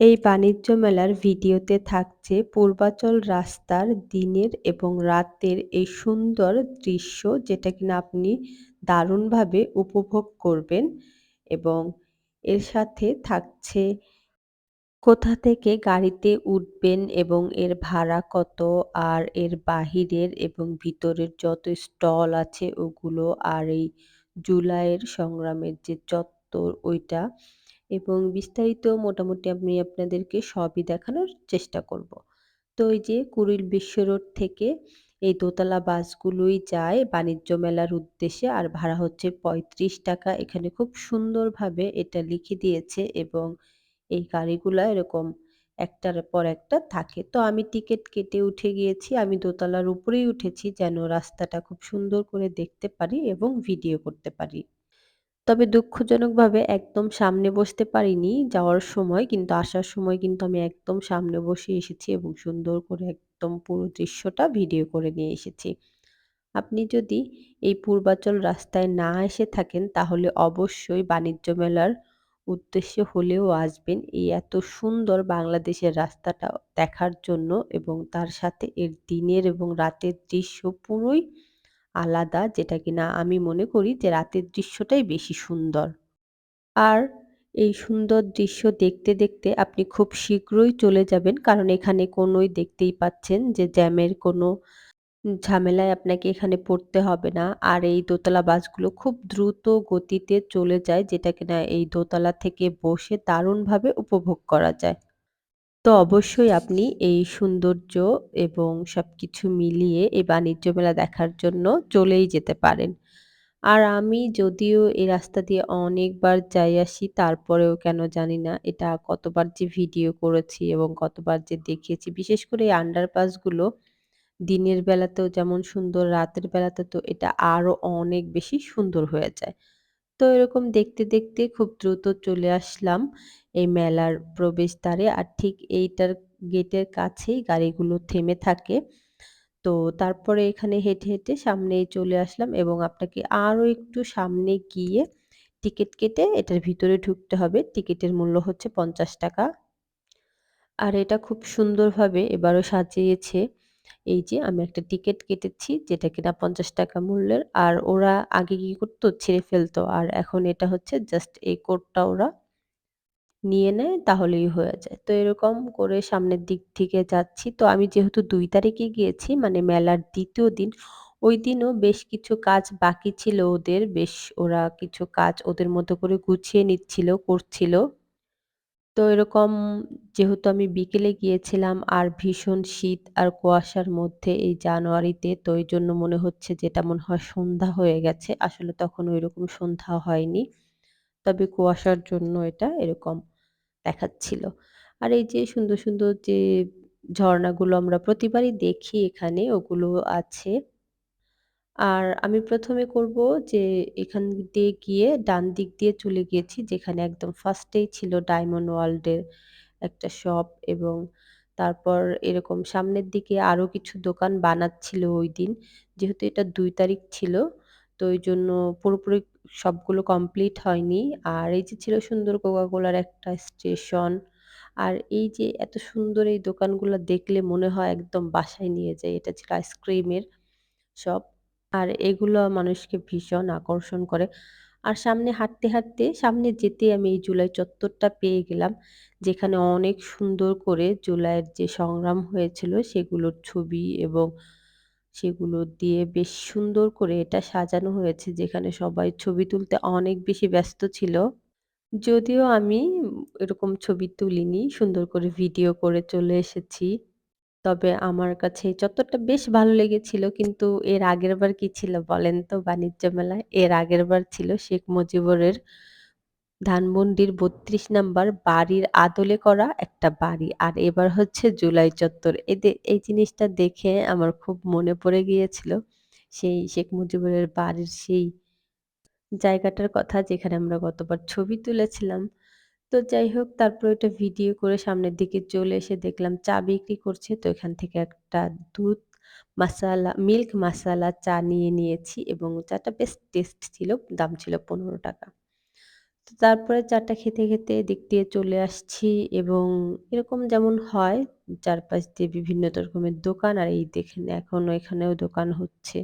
এই বাণিজ্য মেলার ভিডিওতে থাকছে পূর্বাচল রাস্তার দিনের এবং রাতের এই সুন্দর দৃশ্য যেটা কিনা আপনি দারুণভাবে উপভোগ করবেন এবং এর সাথে থাকছে কোথা থেকে গাড়িতে উঠবেন এবং এর ভাড়া কত আর এর বাহিরের এবং ভিতরের যত স্টল আছে ওগুলো আর এই জুলাইয়ের সংগ্রামের যে চত্বর ওইটা এবং বিস্তারিত মোটামুটি আমি আপনাদেরকে সবই দেখানোর চেষ্টা করব। তো এই যে কুড়িল বিশ্ব রোড থেকে এই দোতলা বাসগুলোই যায় বাণিজ্য মেলার উদ্দেশ্যে আর ভাড়া হচ্ছে পঁয়ত্রিশ টাকা। এখানে খুব সুন্দরভাবে এটা লিখে দিয়েছে এবং এই গাড়িগুলো এরকম একটার পর একটা থাকে। তো আমি টিকিট কেটে উঠে গিয়েছি, আমি দোতলার উপরেই উঠেছি যেন রাস্তাটা খুব সুন্দর করে দেখতে পারি এবং ভিডিও করতে পারি। তবে দুঃখজনকভাবে একদম সামনে বসতে পারিনি। যাওয়ার সময় কিন্তু, আসার সময় কিন্তু আমি একদম সামনে বসে এসেছি এবং সুন্দর করে একদম পুরো দৃশ্যটা ভিডিও করে নিয়ে এসেছি। আপনি যদি এই পূর্বাচল রাস্তায় না এসে থাকেন, তাহলে অবশ্যই বাণিজ্য মেলার উদ্দেশ্যে হলেও আসবেন। এই এত সুন্দর বাংলাদেশের রাস্তাটা দেখার জন্য এবং তার সাথে এর দিনের এবং রাতের দৃশ্য পুরোই আলাদা, যেটা কিনা আমি মনে করি যে রাতের দৃশ্যটাই বেশি সুন্দর। আর এই সুন্দর দৃশ্য দেখতে দেখতে আপনি খুব শীঘ্রই চলে যাবেন, কারণ এখানে কোনোই দেখতেই পাচ্ছেন যে জ্যামের কোনো ঝামেলায় আপনাকে এখানে পড়তে হবে না। আর এই দোতলা বাসগুলো খুব দ্রুত গতিতে চলে যায়, যেটা কিনা এই দোতলা থেকে বসে দারুণভাবে উপভোগ করা যায়। তো অবশ্যই আপনি এই সৌন্দর্য এবং সব কিছু মিলিয়ে এই বাণিজ্য মেলা দেখার জন্য চলেই যেতে পারেন। আর আমি যদিও এই রাস্তা দিয়ে অনেকবার যাই আসি তারপরেও কেন জানি না এটা কতবার যে ভিডিও করেছি এবং কতবার যে দেখিয়েছি। বিশেষ করে এই আন্ডারপাসগুলো দিনের বেলাতেও যেমন সুন্দর রাতের বেলাতে তো এটা আরও অনেক বেশি সুন্দর হয়ে যায়। তো এরকম দেখতে, দেখতে খুব দ্রুত চলে আসলাম এই মেলার প্রবেশদ্বারে। আর ঠিক এইটার গেটের কাছেই গাড়িগুলো থেমে থাকে। তো তারপরে এখানে হেঁটে, হেঁটে সামনেই চলে আসলাম এবং আপনাকে আরও একটু সামনে গিয়ে টিকিট কেটে এটার ভিতরে ঢুকতে হবে। টিকিটের মূল্য হচ্ছে ৳৫০ আর এটা খুব সুন্দরভাবে এবারও সাজিয়েছে। এই যে আমি একটা টিকিট কেটেছি যেটা কিনা ৳৫০ মূল্যের। আর ওরা আগে কি করতো ছেড়ে ফেলতো। আর এখন এটা হচ্ছে জাস্ট এই কোডটা ওরা নিয়ে নেয় তাহলেই হয়ে যায়। তো এরকম করে সামনের দিক থেকে যাচ্ছি। তো আমি যেহেতু দুই তারিখে গিয়েছি মানে মেলার দ্বিতীয় দিন, ওই দিনও বেশ কিছু কাজ বাকি ছিল ওদের। বেশ ওরা কিছু কাজ ওদের মতো করে গুছিয়ে নিচ্ছিল, করছিল। তো এরকম যেহেতু আমি বিকেলে গিয়েছিলাম আর ভীষণ শীত আর কুয়াশার মধ্যে এই জানুয়ারিতে তো ওই জন্য মনে হচ্ছে যেটা মনে হয় সন্ধ্যা হয়ে গেছে। আসলে তখন ঐরকম সন্ধ্যা হয়নি। তবে কুয়াশার জন্য এটা এরকম দেখাচ্ছিল। আর এই যে সুন্দর, সুন্দর যে ঝরনাগুলো আমরা প্রতিবারই দেখি এখানে ওগুলো আছে। আর আমি প্রথমে করব যে এখান দিয়ে গিয়ে ডান দিক দিয়ে চলে গিয়েছি যেখানে একদম ফার্স্টেই ছিল ডায়মন্ড ওয়ার্ল্ডের একটা শপ এবং তারপর এরকম সামনের দিকে আরও কিছু দোকান বানাচ্ছিল ওই দিন যেহেতু এটা দুই তারিখ ছিল তো ওই জন্য পুরোপুরি সবগুলো কমপ্লিট হয়নি। আর এই যে ছিল সুন্দর কোকাকোলার একটা স্টেশন। আর এই যে এত সুন্দর এই দোকানগুলো দেখলে মনে হয় একদম বাসায় নিয়ে যায় এটা ছিল আইসক্রিমের শপ। আর এগুলো মানুষকে ভীষণ আকর্ষণ করে। আর সামনে হাঁটতে, হাঁটতে সামনে যেতে আমি এই জুলাই চত্বরটা পেয়ে গেলাম। যেখানে অনেক সুন্দর করে জুলাইয়ের যে সংগ্রাম হয়েছিল সেগুলোর ছবি এবং সেগুলো দিয়ে বেশ সুন্দর করে এটা সাজানো হয়েছে, যেখানে সবাই ছবি তুলতে অনেক বেশি ব্যস্ত ছিল। যদিও আমি এরকম ছবি তুলিনি। সুন্দর করে ভিডিও করে চলে এসেছি। তবে আমার কাছে চত্বরটা বেশ ভালো লেগেছিল। কিন্তু এর আগেরবার কি ছিল বলেন তো বাণিজ্য মেলায়? এর আগেরবার ছিল শেখ মুজিবুরের ধানমন্ডির ৩২ নাম্বার বাড়ির আদলে করা একটা বাড়ি। আর এবার হচ্ছে জুলাই চত্বর। এদের, এই জিনিসটা দেখে আমার খুব মনে পড়ে গিয়েছিল। সেই শেখ মুজিবুরের বাড়ির সেই জায়গাটার কথা যেখানে আমরা গতবার ছবি তুলেছিলাম। তো যাই হোক, তারপর ওইটা ভিডিও করে সামনের দিকে চলে এসে দেখলাম চা বিক্রি করছে। তো এখান থেকে একটা দুধ মাসালা মিল্ক মাসালা চা নিয়ে নিয়েছি এবং চাটা বেশ টেস্ট ছিল। দাম ছিল ৳১৫ তারপরে চাটা খেতে, খেতে এদিক দিয়ে চলে আসছি এবং এরকম যেমন হয় চারপাশ দিয়ে বিভিন্ন রকমের দোকান আর এই দেখেন এখনও এখানেও দোকান হচ্ছে।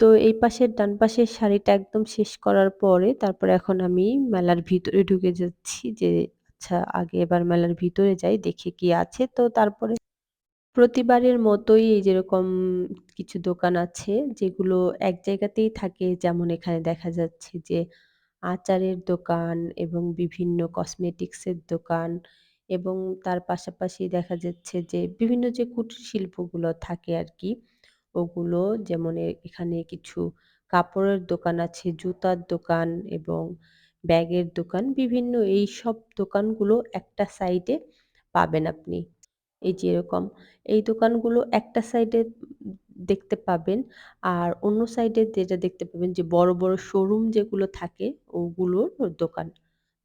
তো এই পাশের ডান পাশের শাড়িটা একদম শেষ করার পরে তারপরে এখন আমি মেলার ভিতরে ঢুকে যাচ্ছি যে আচ্ছা আগে এবার মেলার ভিতরে যাই দেখে কি আছে। তো তারপরে প্রতিবারের মতোই এই যেরকম কিছু দোকান আছে যেগুলো এক জায়গাতেই থাকে যেমন এখানে দেখা যাচ্ছে যে আচারের দোকান এবং বিভিন্ন কসমেটিক্সের দোকান এবং তার পাশাপাশি দেখা যাচ্ছে যে বিভিন্ন যে কুটির শিল্পগুলো থাকে আর কি ওগুলো যেমন এ এখানে কিছু কাপড়ের দোকান আছে, জুতার দোকান এবং ব্যাগের দোকান বিভিন্ন এইসব দোকানগুলো একটা সাইডে পাবেন আপনি। এই যে এরকম এই দোকানগুলো একটা সাইডে দেখতে পাবেন। আর অন্য সাইডে যেটা দেখতে পাবেন যে বড়, বড় শোরুম যেগুলো থাকে ওগুলোর দোকান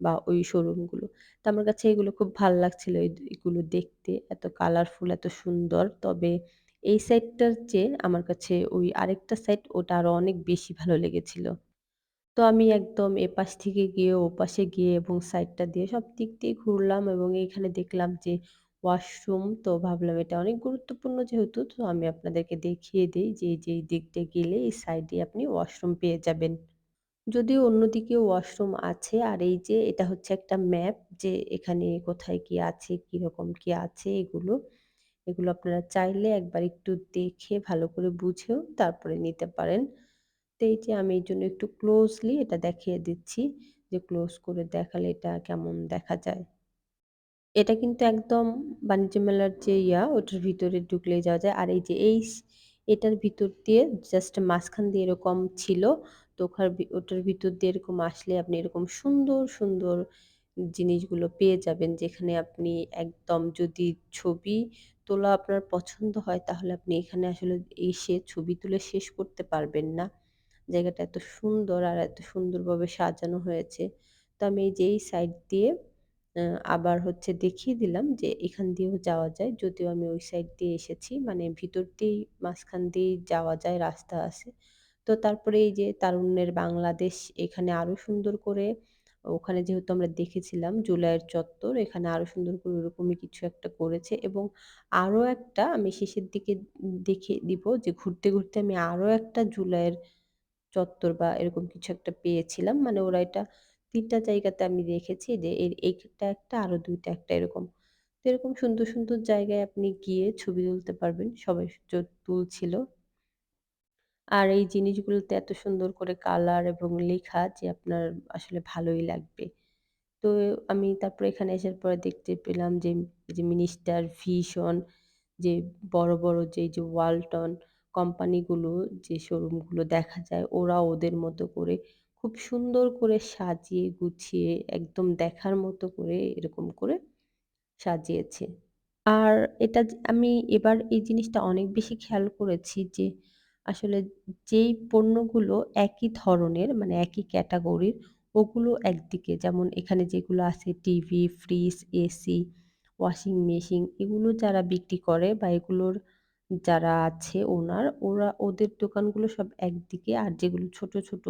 বা ওই শোরুমগুলো। তো আমার কাছে এগুলো খুব ভালো লাগছিল এগুলো দেখতে। এত কালারফুল এত সুন্দর। তবে এই সাইডটার চেয়ে আমার কাছে ওই আরেকটা সাইড ওটা আরও অনেক বেশি ভালো লেগেছিল। তো আমি একদম এপাশ থেকে গিয়ে ওপাশে গিয়ে এবং সাইডটা দিয়ে সব দিক দিয়ে ঘুরলাম এবং এইখানে দেখলাম যে ওয়াশরুম তো ভাবলাম এটা অনেক গুরুত্বপূর্ণ যেহেতু তো আমি আপনাদেরকে দেখিয়ে দিই যে, যে এই দিক গেলে এই সাইডে আপনি ওয়াশরুম পেয়ে যাবেন। যদিও অন্যদিকেও ওয়াশরুম আছে আর এই যে এটা হচ্ছে একটা ম্যাপ যে এখানে কোথায় কি আছে, কীরকম কি আছে এগুলো। এগুলো আপনারা চাইলে একবার একটু দেখে ভালো করে বুঝেও তারপরে নিতে পারেন। তো এই যে আমি এই জন্য একটু ক্লোজলি এটা দেখিয়ে দিচ্ছি যে ক্লোজ করে দেখালে এটা কেমন দেখা যায়। এটা কিন্তু একদম বাণিজ্য মেলার যে ইয়া ওটার ভিতরে ঢুকলেই যাওয়া যায়। আর এই যে এই এটার ভিতর দিয়ে জাস্ট মাঝখান দিয়ে এরকম ছিল। তো ওখার ভি ওটার ভিতর দিয়ে এরকম আসলে আপনি এরকম সুন্দর, সুন্দর জিনিসগুলো পেয়ে যাবেন। যেখানে আপনি একদম যদি ছবি তোলা আপনার পছন্দ হয় তাহলে আপনি এখানে আসলে এসে ছবি তুলে শেষ করতে পারবেন না। জায়গাটা এত সুন্দর আর এত সুন্দরভাবে সাজানো হয়েছে। তো আমি এই যে এই সাইড দিয়ে আবার হচ্ছে দেখিয়ে দিলাম যে এখান দিয়েও যাওয়া যায়। যদিও আমি ওই সাইড দিয়ে এসেছি। মানে ভিতর দিয়েই মাঝখান দিয়েই যাওয়া যায়, রাস্তা আছে। তো তারপরে এই যে তারুণ্যের বাংলাদেশ এখানে আরও সুন্দর করে ওখানে যেহেতু আমরা দেখেছিলাম জুলাইয়ের চত্বর, এখানে আরও সুন্দর করে ওরকমই কিছু একটা করেছে এবং আরও একটা আমি শেষের দিকে দেখিয়ে দিব যে ঘুরতে, ঘুরতে আমি আরও একটা জুলাইয়ের চত্বর বা এরকম কিছু একটা পেয়েছিলাম। মানে ওরা এটা ৩ টা জায়গাতে আমি রেখেছি যে এর এইটা একটা আরও দুইটা একটা এরকম। তো এরকম সুন্দর, সুন্দর জায়গায় আপনি গিয়ে ছবি তুলতে পারবেন। সবাই তুলছিল। আর এই জিনিসগুলোতে এত সুন্দর করে কালার এবং লেখা যে আপনার আসলে ভালোই লাগবে। তো আমি তারপরে এখানে আসার পরে দেখতে পেলাম যে, যে মিনিস্টার, ভিশন যে বড়, বড় যেই যে ওয়ালটন কোম্পানিগুলো যে শোরুমগুলো দেখা যায় ওরা ওদের মতো করে খুব সুন্দর করে সাজিয়ে গুছিয়ে একদম দেখার মতো করে এরকম করে সাজিয়েছে। আর এটা আমি এবার এই জিনিসটা অনেক বেশি খেয়াল করেছি যে, আসলে যেই পণ্যগুলো একই ধরনের মানে একই ক্যাটাগরির ওগুলো একদিকে যেমন এখানে যেগুলো আছে TV, fridge, AC, washing machine এগুলো যারা বিক্রি করে বা এগুলোর যারা আছে ওনার ওরা ওদের দোকানগুলো সব একদিকে আর যেগুলো ছোট, ছোট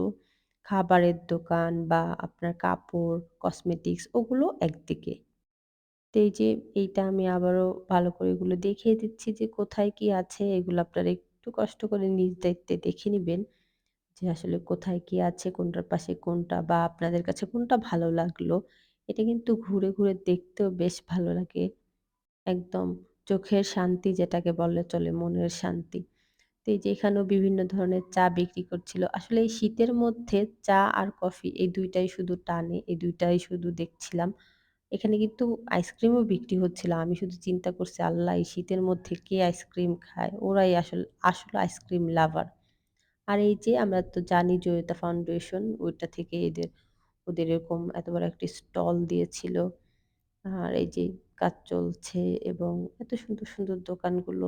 খাবারের দোকান বা আপনার কাপড়, কসমেটিক্স ওগুলো একদিকে। তো এই যে এইটা আমি আবারও ভালো করে এগুলো দেখিয়ে দিচ্ছি যে কোথায় কি আছে এগুলো আপনারা একটু কষ্ট করে নিজ দায়িত্বে দেখে নেবেন যে আসলে কোথায় কি আছে কোনটার পাশে কোনটা বা আপনাদের কাছে কোনটা ভালো লাগল। এটা কিন্তু ঘুরে ঘুরে দেখতেও বেশ ভালো লাগে। একদম চোখের শান্তি যেটাকে বললে চলে মনের শান্তি। তো এই যে এখানেও বিভিন্ন ধরনের চা বিক্রি করছিল আসলে এই শীতের মধ্যে চা আর কফি এই দুইটাই শুধু টানে এই দুইটাই শুধু দেখছিলাম এখানে কিন্তু আইসক্রিমও বিক্রি হচ্ছিল। আমি শুধু চিন্তা করছি, আল্লাহ এই শীতের মধ্যে কে আইসক্রিম খায়? ওরাই আসল আসল আইসক্রিম লাভার। আর এই যে আমরা তো জানি জয়িতা ফাউন্ডেশন ওইটা থেকে এদের ওদের এরকম এত বড় একটি স্টল দিয়েছিল। আর এই যে কাজ চলছে এবং এত সুন্দর, সুন্দর দোকানগুলো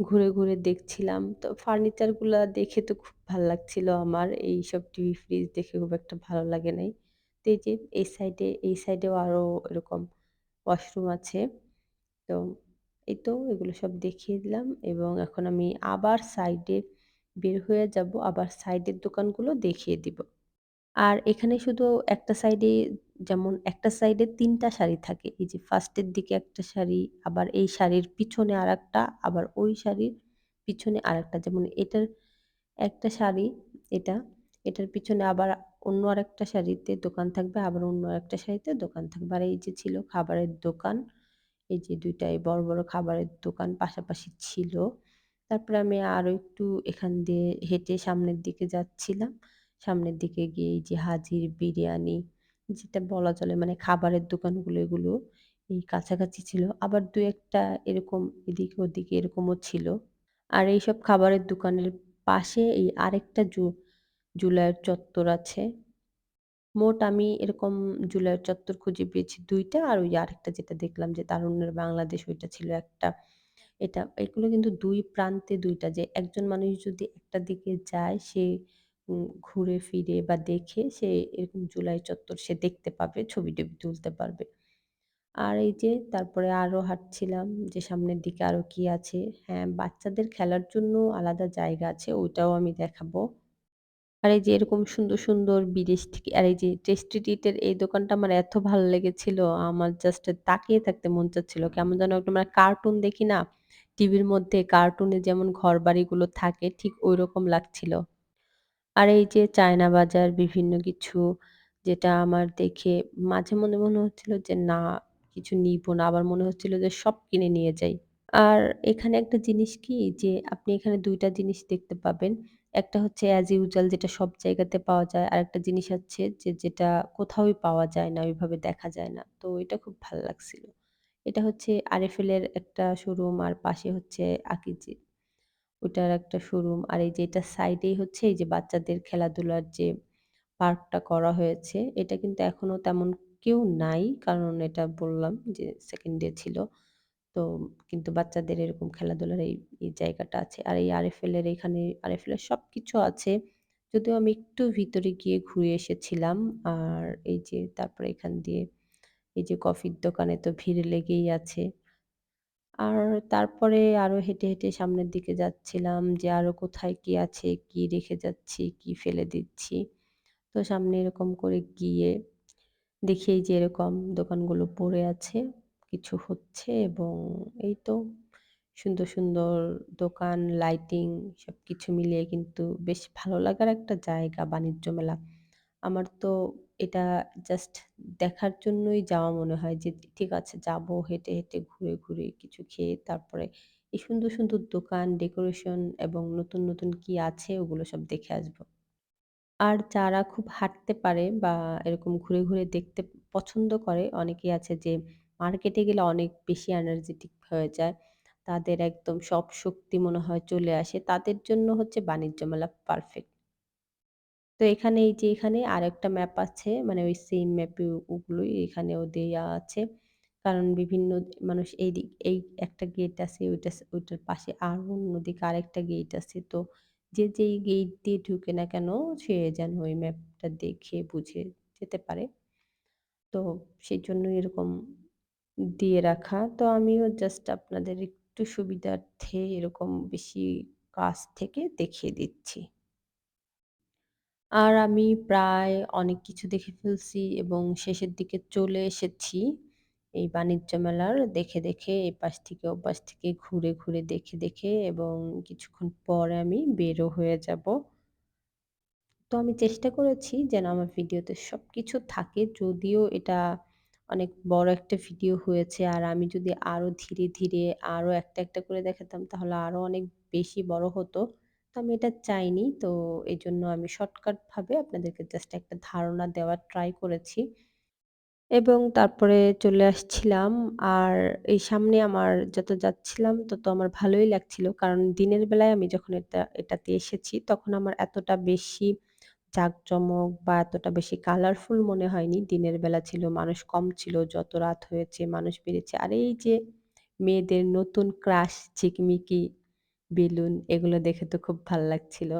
ঘুরে, ঘুরে দেখছিলাম। তো ফার্নিচারগুলা দেখে তো খুব ভালো লাগছিল আমার। এই সব টিভি, ফ্রিজ দেখে খুব একটা ভালো লাগে নাই। তো এই যে এই সাইডে এই সাইডেও আরও এরকম ওয়াশরুম আছে। তো এই তো এগুলো সব দেখিয়ে দিলাম এবং এখন আমি আবার সাইডে বের হয়ে যাব। আবার সাইডের দোকানগুলো দেখিয়ে দিব। আর এখানে শুধু একটা সাইডে যেমন একটা সাইডে তিনটা শাড়ি থাকে। এই যে ফার্স্টের দিকে একটা শাড়ি, আবার এই শাড়ির পিছনে আরেকটা, আবার ওই শাড়ির পিছনে আরেকটা। যেমন এটার একটা শাড়ি এটা, এটার পিছনে আবার অন্য আরেকটা শাড়িতে দোকান থাকবে, আবার অন্য আরেকটা শাড়িতে দোকান থাকবে। আর এই যে ছিল খাবারের দোকান। এই যে ২ টাই বড়, বড় খাবারের দোকান পাশাপাশি ছিল। তারপরে আমি আরও একটু এখান দিয়ে হেঁটে সামনের দিকে যাচ্ছিলাম। সামনের দিকে গিয়ে এই যে হাজির বিরিয়ানি যেটা বলা চলে মানে খাবারের দোকানগুলো এগুলো, এই কাছাকাছি ছিল। আবার দু একটা এরকম এদিকে ওদিকে এরকমও ছিল। আর এইসব খাবারের দোকানের পাশে এই আরেকটা জু, জুলাইয়ের চত্বর আছে। মোট আমি এরকম জুলাইয়ের চত্বর খুঁজে পেয়েছি দুইটা আর ওই আরেকটা যেটা দেখলাম যে তারুণ্যের বাংলাদেশ, ওইটা ছিল একটা। এটা, এগুলো কিন্তু দুই প্রান্তে দুইটা যে একজন মানুষ যদি একটা দিকে যায়, সে ঘুরে ফিরে বা দেখে সে এরকম জুলাই চত্বর সে দেখতে পাবে, ছবি-টবি তুলতে পারবে। আর এই যে তারপরে আরও হাঁটছিলাম যে সামনের দিকে আরও কি আছে। হ্যাঁ, বাচ্চাদের খেলার জন্য আলাদা জায়গা আছে ওইটাও আমি দেখাবো। আর এই যে এরকম সুন্দর, সুন্দর বিদেশ থেকে আর এই যে টেস্টি ট্রিটের এই দোকানটা আমার এত ভালো লেগেছিল, আমার জাস্ট তাকিয়ে থাকতে মন চাচ্ছিল। কেমন যেন একটা মানে কার্টুন দেখি না? টিভির মধ্যে কার্টুনে যেমন ঘরবাড়িগুলো থাকে ঠিক ঐরকম লাগছিল। আর এই যে চায়না বাজার বিভিন্ন কিছু যেটা আমার দেখে মাঝে মনে, মনে হচ্ছিল যে না কিছু নিবো না। আবার মনে হচ্ছিল যে সব কিনে নিয়ে যাই। আর এখানে একটা জিনিস কি যে আপনি এখানে দুইটা জিনিস দেখতে পাবেন। একটা হচ্ছে অ্যাজ ইউজুয়াল যেটা সব জায়গাতে পাওয়া যায়। আরেকটা জিনিস আছে যে যেটা কোথাওই পাওয়া যায় না, ওইভাবে দেখা যায় না। তো এটা খুব ভালো লাগছিল। এটা হচ্ছে আরএফএল এর একটা শোরুম আর পাশে হচ্ছে আকিজি। ওটার একটা শোরুম। আর এই যে এটা সাইডেই হচ্ছে এই যে বাচ্চাদের খেলাধুলার যে পার্কটা করা হয়েছে। এটা কিন্তু এখনও তেমন কেউ নাই। কারণ এটা বললাম যে সেকেন্ড ডে ছিল। তো কিন্তু বাচ্চাদের এরকম খেলাধুলার এই, এই জায়গাটা আছে। আর এই আরএফএল এর এখানে আরএফএল এর সবকিছু আছে। যদিও আমি একটু ভিতরে গিয়ে ঘুরে এসেছিলাম। আর এই যে তারপরে এখান দিয়ে এই যে কফির দোকানে তো ভিড় লেগেই আছে। আর তারপরে আরও হেঁটে, হেঁটে সামনের দিকে যাচ্ছিলাম যে আরও কোথায় কি আছে, কি রেখে যাচ্ছি, কি ফেলে দিচ্ছি। তো সামনে এরকম করে গিয়ে দেখি যে এরকম দোকানগুলো পড়ে আছে। কিছু হচ্ছে এবং এই তো সুন্দর, সুন্দর দোকান, লাইটিং সব কিছু মিলিয়ে কিন্তু বেশ ভালো লাগার একটা জায়গা বাণিজ্য মেলা। আমার তো এটা জাস্ট দেখার জন্যই যাওয়া মনে হয় যে ঠিক আছে যাব হেঁটে, হেঁটে ঘুরে, ঘুরে কিছু খেয়ে তারপরে এই সুন্দর, সুন্দর দোকান, ডেকোরেশন এবং নতুন, নতুন কি আছে ওগুলো সব দেখে আসব। আর যারা খুব হাঁটতে পারে বা এরকম ঘুরে, ঘুরে দেখতে পছন্দ করে অনেকেই আছে যে মার্কেটে গেলে অনেক বেশি এনার্জেটিক হয়ে যায়। তাদের একদম সব শক্তি মনে হয় চলে আসে। তাদের জন্য হচ্ছে বাণিজ্য মেলা পারফেক্ট। তো এখানে এই যে এখানে আরেকটা ম্যাপ আছে মানে ওই সেম ম্যাপে ওগুলোই এখানেও দেয়া আছে। কারণ বিভিন্ন মানুষ এইদিক এই একটা গেট আছে, ওইটা ওইটার পাশে আর অন্যদিকে আরেকটা গেট আছে। তো যে যেই গেট দিয়ে ঢুকে না কেন সে যেন ওই ম্যাপটা দেখে, বুঝে যেতে পারে। তো সেজন্যই এরকম দিয়ে রাখা। তো আমিও জাস্ট আপনাদের একটু সুবিধার্থে এরকম বেশি কাছ থেকে দেখিয়ে দিচ্ছি। আর আমি প্রায় অনেক কিছু দেখে ফেলছি এবং শেষের দিকে চলে এসেছি। এই বাণিজ্য মেলার দেখে, দেখে এপাশ থেকে ওপাশ থেকে ঘুরে, ঘুরে দেখে, দেখে এবং কিছুক্ষণ পরে আমি বেরো হয়ে যাব। তো আমি চেষ্টা করেছি যেন আমার ভিডিওতে সব কিছু থাকে। যদিও এটা অনেক বড় একটা ভিডিও হয়েছে। আর আমি যদি আরও ধীরে, ধীরে আরও একটা, একটা করে দেখাতাম তাহলে আরও অনেক বেশি বড় হতো। তো আমি এটা চাইনি। তো এই জন্য আমি শর্টকাট ভাবে আপনাদেরকে জাস্ট একটা ধারণা দেওয়ার ট্রাই করেছি। এবং তারপরে চলে আসছিলাম। আর এই সামনে আমার যত যাচ্ছিলাম তত আমার ভালোই লাগছিল। কারণ দিনের বেলায় আমি যখন এটা এটাতে এসেছি তখন আমার এতটা বেশি জাঁকজমক বা এতটা বেশি কালারফুল মনে হয়নি। দিনের বেলা ছিল, মানুষ কম ছিল। যত রাত হয়েছে মানুষ বেড়েছে। আর এই যে মেয়েদের নতুন ক্রাশ ঝিকিমিকি বেলুন এগুলো দেখে তো খুব ভালো লাগছিল।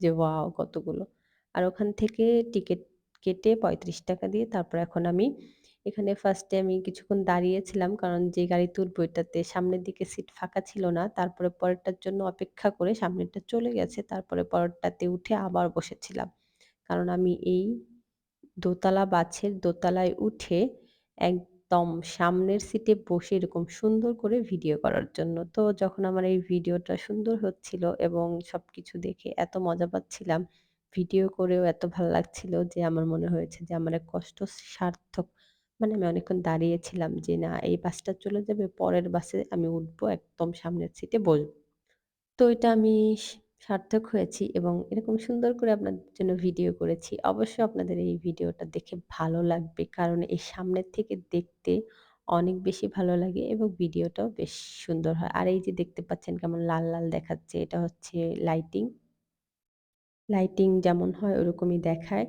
যে, ওয়াও! কতগুলো। আর ওখান থেকে টিকিট কেটে ৳৩৫ দিয়ে তারপর এখন আমি এখানে ফার্স্টে আমি কিছুক্ষণ দাঁড়িয়েছিলাম। কারণ যে গাড়ি উঠবো এটাতে সামনের দিকে সিট ফাঁকা ছিল না। তারপরে পরেরটার জন্য অপেক্ষা করে সামনেরটা চলে গেছে। তারপরে পরেরটাতে উঠে আবার বসেছিলাম। কারণ আমি এই দোতলা বাছের দোতলায় উঠে একদম সামনের সিটে বসে এরকম সুন্দর করে ভিডিও করার জন্য। তো যখন আমার এই ভিডিওটা সুন্দর হচ্ছিল এবং সব কিছু দেখে এত মজা পাচ্ছিলাম, ভিডিও করেও এত ভালো লাগছিল যে আমার মনে হয়েছে যে আমার এক কষ্ট সার্থক। মানে আমি অনেকক্ষণ দাঁড়িয়েছিলাম যে না এই বাসটা চলে যাবে, পরের বাসে আমি উঠবো একদম সামনের সিটে বসবো তো এটা আমি সার্থক হয়েছি এবং এরকম সুন্দর করে আপনাদের জন্য ভিডিও করেছি। অবশ্যই আপনাদের এই ভিডিওটা দেখে ভালো লাগবে। কারণ এই সামনের থেকে দেখতে অনেক বেশি ভালো লাগে এবং ভিডিওটাও বেশ সুন্দর হয়। আর এই যে দেখতে পাচ্ছেন কেমন লাল, লাল দেখাচ্ছে এটা হচ্ছে লাইটিং। লাইটিং যেমন হয় ওরকমই দেখায়।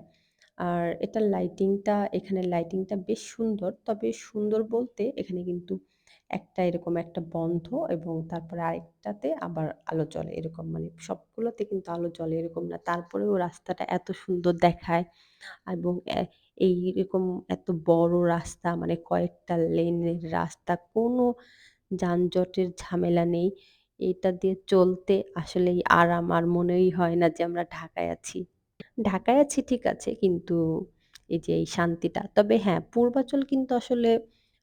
আর এটার লাইটিংটা এখানে লাইটিংটা বেশ সুন্দর। তবে সুন্দর বলতে এখানে কিন্তু একটা এরকম একটা বন্ধ এবং তারপরে আরেকটাতে আবার আলো জ্বলে এরকম মানে সবগুলোতে কিন্তু আলো জ্বলে এরকম না। তারপরেও রাস্তাটা এত সুন্দর দেখায় এবং এ এইরকম এত বড় রাস্তা মানে কয়েকটা লেনের রাস্তা কোনো যানজটের ঝামেলা নেই। এটা দিয়ে চলতে আসলেই আরাম আর মনেই হয় না যে আমরা ঢাকায় আছি। ঢাকায় আছি ঠিক আছে কিন্তু এই যে এই শান্তিটা। তবে হ্যাঁ, পূর্বাচল কিন্তু আসলে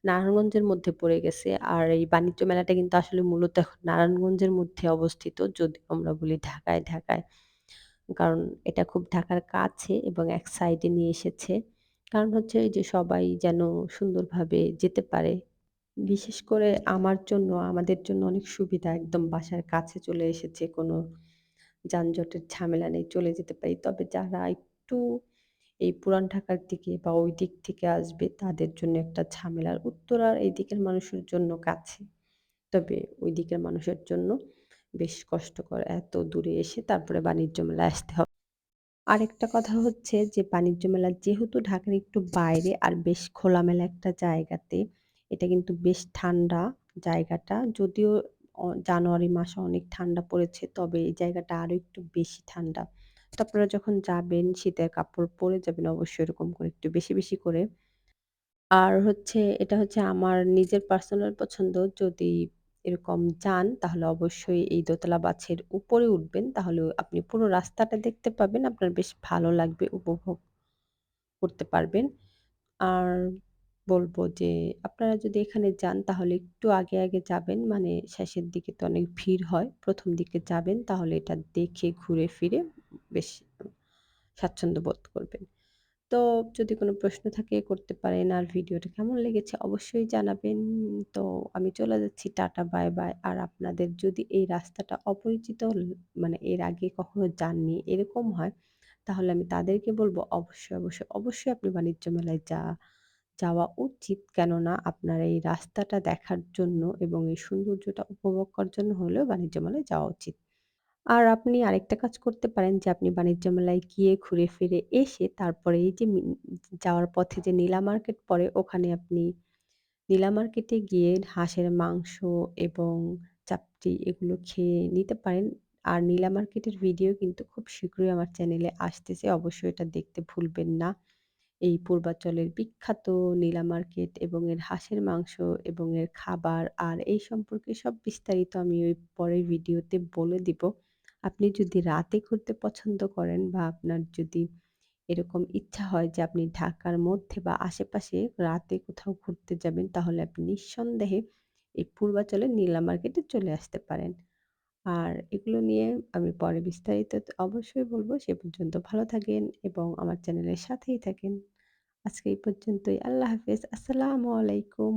নারায়ণগঞ্জের মধ্যে পড়ে গেছে। আর এই বাণিজ্য মেলাটা কিন্তু আসলে মূলত এখন নারায়ণগঞ্জের মধ্যে অবস্থিত। যদি আমরা বলি ঢাকায়, ঢাকায়। কারণ এটা খুব ঢাকার কাছে এবং এক সাইডে নিয়ে এসেছে। কারণ হচ্ছে যে সবাই যেন সুন্দরভাবে যেতে পারে। বিশেষ করে আমার জন্য, আমাদের জন্য অনেক সুবিধা। একদম বাসার কাছে চলে এসেছে। কোনো যানজটের ঝামেলা নেই, চলে যেতে পারি। তবে যারা একটু এই পুরান ঢাকার দিকে বা ওই দিক থেকে আসবে তাদের জন্য একটা ঝামেলার। উত্তরার এই দিকের মানুষের জন্য কাছে। তবে ওই দিকের মানুষের জন্য বেশ কষ্টকর। এত দূরে এসে তারপরে বাণিজ্য মেলা আসতে হবে। আরেকটা কথা হচ্ছে যে বাণিজ্য মেলা যেহেতু ঢাকার একটু বাইরে আর বেশ খোলামেলা একটা জায়গাতে, এটা কিন্তু বেশ ঠান্ডা জায়গাটা। যদিও জানুয়ারি মাসে অনেক ঠান্ডা পড়েছে, তবে এই জায়গাটা আরও একটু বেশি ঠান্ডা। তো আপনারা যখন যাবেন শীতের কাপড় পরে যাবেন অবশ্যই এরকম করে একটু বেশি, বেশি করে। আর হচ্ছে এটা হচ্ছে আমার নিজের পার্সোনাল পছন্দ। যদি এরকম যান তাহলে অবশ্যই এই দোতলা বাছের উপরে উঠবেন। তাহলে আপনি পুরো রাস্তাটা দেখতে পাবেন। আপনার বেশ ভালো লাগবে, উপভোগ করতে পারবেন। আর বলব যে আপনারা যদি এখানে যান তাহলে একটু আগে, আগে যাবেন। মানে শেষের দিকে তো অনেক ভিড় হয়। প্রথম দিকে যাবেন তাহলে এটা দেখে ঘুরে ফিরে বেশ স্বাচ্ছন্দ্য বোধ করবেন। তো যদি কোনো প্রশ্ন থাকে করতে পারেন। আর ভিডিওটা কেমন লেগেছে অবশ্যই জানাবেন। তো আমি চলে যাচ্ছি। Tata bye, by. আর আপনাদের যদি এই রাস্তাটা অপরিচিত মানে এর আগে কখনো যাননি এরকম হয়, তাহলে আমি তাদেরকে বলব অবশ্যই, অবশ্যই, অবশ্যই আপনি বাণিজ্য মেলায় যা যাওয়া উচিত। কেননা আপনার এই রাস্তাটা দেখার জন্য এবং এই সৌন্দর্যটা উপভোগ করার জন্য হলেও বাণিজ্য মেলায় যাওয়া উচিত। আর আপনি আরেকটা কাজ করতে পারেন যে, আপনি বাণিজ্য মেলায় গিয়ে ঘুরে ফিরে এসে তারপরে এই যে যাওয়ার পথে যে নীলা মার্কেট পড়ে, ওখানে আপনি নীলা মার্কেটে গিয়ে হাঁসের মাংস এবং চাপটি এগুলো খেয়ে নিতে পারেন। আর নীলা মার্কেটের ভিডিও কিন্তু খুব শীঘ্রই আমার চ্যানেলে আসতেছে। অবশ্যই এটা দেখতে ভুলবেন না। এই পূর্বাচলের বিখ্যাত নীলা মার্কেট এবং এর হাঁসের মাংস এবং এর খাবার আর এই সম্পর্কে সব বিস্তারিত আমি ওই পরের ভিডিওতে বলে দিব। আপনি যদি রাতে ঘুরতে পছন্দ করেন বা আপনার যদি এরকম ইচ্ছা হয় যে আপনি ঢাকার মধ্যে বা আশেপাশে রাতে কোথাও ঘুরতে যাবেন, তাহলে আপনি নিঃসন্দেহে এই পূর্বাচলের নীলা মার্কেটে চলে আসতে পারেন। আর এগুলো নিয়ে আমি পরে বিস্তারিত অবশ্যই বলব সে পর্যন্ত ভালো থাকেন এবং আমার চ্যানেলের সাথেই থাকেন। আজকে এই পর্যন্তই। আল্লাহ হাফেজ। আসসালামু আলাইকুম।